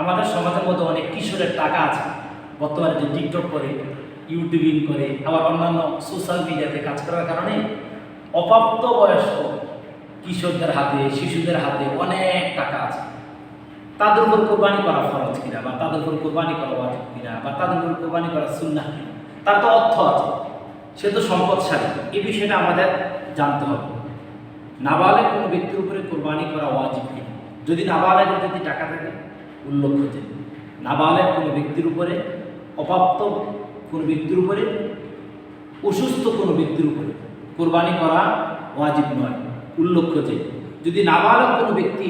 আমাদের সমাজের মধ্যে অনেক কিশোরের টাকা আছে। বর্তমানে যে টিকটক করে ইউটিউব ইউটিউবিং করে, আবার অন্যান্য সোশ্যাল মিডিয়াতে কাজ করার কারণে অপ্রাপ্ত বয়স্ক কিশোরদের হাতে, শিশুদের হাতে অনেক টাকা আছে। তাদের উপর কোরবানি করা ফরজ কিনা, বা তাদের উপর কোরবানি করা ওয়াজিব কিনা, বা তাদের উপর কোরবানি করা সুন্নাহ কিনা, তার তো অর্থ আছে। সে তো সম্পদশালী। এই বিষয়টা আমাদের জানতে হবে। নাবালেগ কোনো ব্যক্তির উপরে কোরবানি করা ওয়াজিব কিনা? যদি নাবালেগের যদি টাকা থাকে উল্লেখ্য যে নাবালেগ কোনো ব্যক্তির উপরে, অপ্রাপ্ত কোনো ব্যক্তির উপরে, অসুস্থ কোনো ব্যক্তির উপরে কোরবানি করা ওয়াজিব নয়। উল্লেখ্য যে যদি নাবালক কোনো ব্যক্তি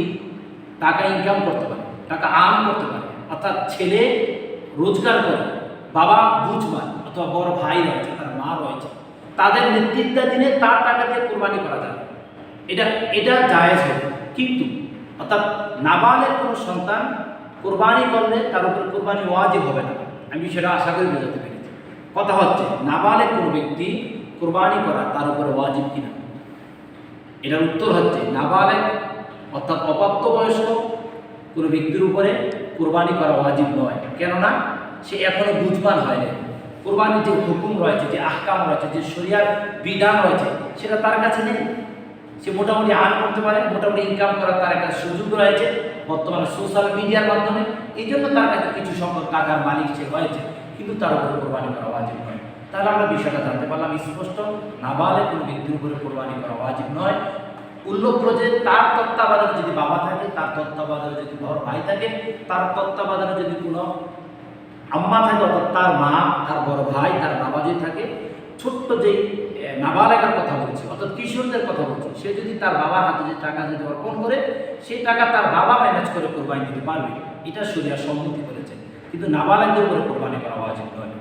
টাকা ইনকাম করতে পারে, টাকা আর্ন করতে পারে, অর্থাৎ ছেলে রোজগার করে, বাবা বুঝবান অথবা বড় ভাই রয়েছে, তার মা রয়েছে, তাদের নেতৃত্বাধীনে তার টাকা দিয়ে কোরবানি করা যাবে। এটা এটা জায়েজ হবে কিন্তু অর্থাৎ নাবালের কোনো সন্তান কোরবানি করলে তার উপর কোরবানি ওয়াজিব হবে না। আমি সেটা আশা করি বোঝাতে পেরেছি। কথা হচ্ছে নাবালের কোনো ব্যক্তি কোরবানি করা তার উপরে ওয়াজিব কিনা? এটার উত্তর হচ্ছে নাবালেগ অর্থাৎ অপ্রাপ্ত বয়স্ক কোনো ব্যক্তির উপরে কোরবানি করা ওয়াজিব নয়। কেননা, সে এখনও বুঝবান হয়নি কোরবানির যে হুকুম রয়েছে, যে আহকাম রয়েছে, যে শরিয়ার বিধান রয়েছে, সেটা তার কাছে নেই। সে মোটামুটি আর্ন করতে পারে, মোটামুটি ইনকাম করার তার একটা সুযোগ রয়েছে বর্তমানে সোশ্যাল মিডিয়ার মাধ্যমে। এই জন্য তার কাছে কিছু সংখ্যক টাকার মালিক সে হয়েছে, কিন্তু তার উপরে কোরবানি করা ওয়াজিব নয়। তাহলে আমরা বিষয়টা জানতে পারলাম, স্পষ্ট, না নাবালে কোনো ব্যক্তির উপরে কোরবানি করা ওয়াজিব নয়। উল্লেখ্য যে তার তত্ত্বাবধানে যদি বাবা থাকে, তার তত্ত্বাবধানে যদি বড় ভাই থাকে, তার তত্ত্বাবধানে যদি কোনো আম্মা থাকে, অর্থাৎ তার মা তার বড় ভাই, তার বাবাজি থাকে, ছোট্ট যে নাবালেগার কথা বলছি, অর্থাৎ কিশোরদের কথা বলছি। সে যদি তার বাবার হাতে যে টাকা যদি অর্পণ করে, সেই টাকা তার বাবা ম্যানেজ করে কোরবানি দিতে পারবে। এটা সরিয়া সম্মতি করেছে। কিন্তু নাবালেগদের উপরে কোরবানি করা উচিত নয়।